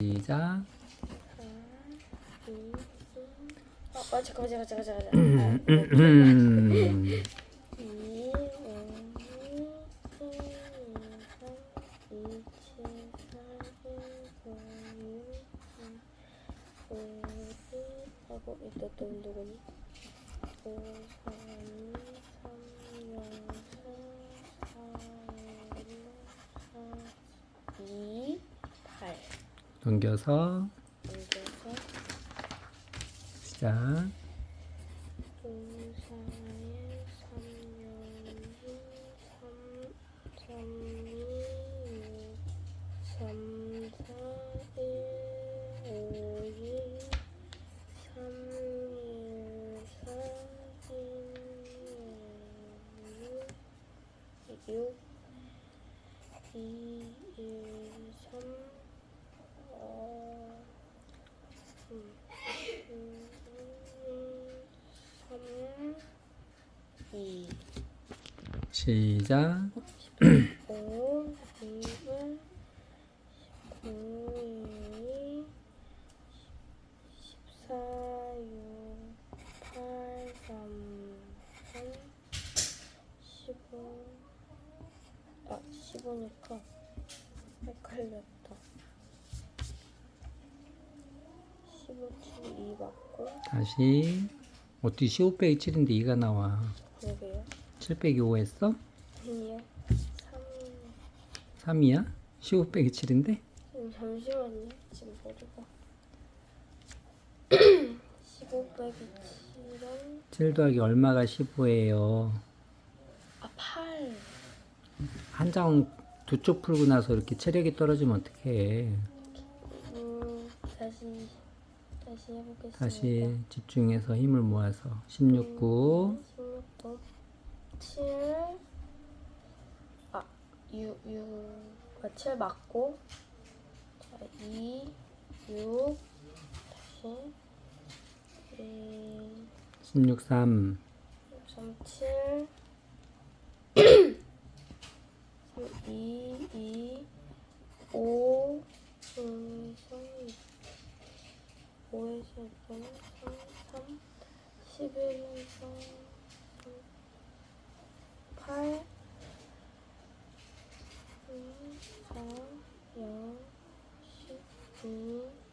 시작. 어, 어 잠깐만 잠깐만 잠깐만 잠깐만. 음, 아, 음. 이, 오, 하고 이때 또 누구니? 넘겨서 시작. 이일 삼 어, 음, 음, 삼, 이, 시작. 아, 십오니까 헷갈렸다. 맞고, 다시. 어떻게 15 빼기 7인데 2가 나와. 그러게요. 7 빼기 5 했어? 아니요. 3, 3이야? 15 빼기 7인데? 지금 잠시만요. 지금 모르고. 15 빼기 7은 7 더하기 얼마가 15예요? 아 8. 한 장 두 쪽 풀고 나서 이렇게 체력이 떨어지면 어떡해. 음 다시 다시 해보겠습니다. 다시 집중해서 힘을 모아서 16, 9, 16도 7. 아 6, 6. 아, 7 맞고. 자 2, 6. 다시 1. 16, 3, 3, 7 3, 11에서 8, 4, 0, 12,